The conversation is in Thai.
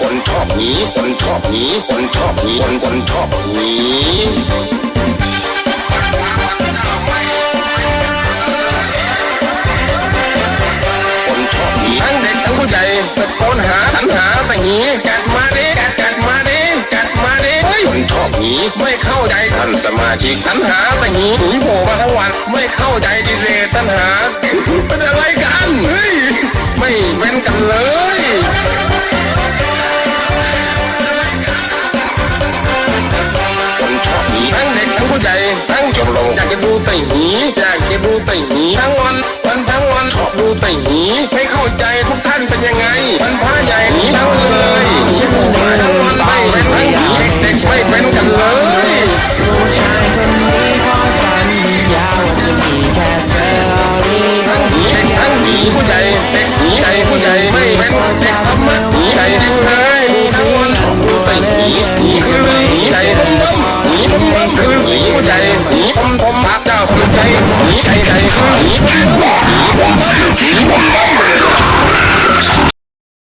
คนชอบหนีคนชอบหนีคนชอบหนีคนคนชอบหนีคนชอบหนีทั้งเด็กทั้งผู้ใหญ่ตะโกนหาสรรหาแต่หนีกัดมาดิกัดกัดมาดิกัดมาดิเฮ้ยคนชอบหนีไม่เข้าใจท่านสมาชิกสรรหาแต่หนีหนีโผล่มาทั้งวัน ไม่เข้าใจดิเซตัญหาเป็นอะไรกันเฮ้ยไม่เป็นกันเลย จะดูไต่หนีอยากจะดูไต่หนีทั้งวันวันทั้งวันชอบดูไต่หนีไม่เข้าใจทุกท่านเป็นยังไงวันพา คือหนีผู้ใหญ่หนีผมผมพักเจ้าผมใจหนีใจให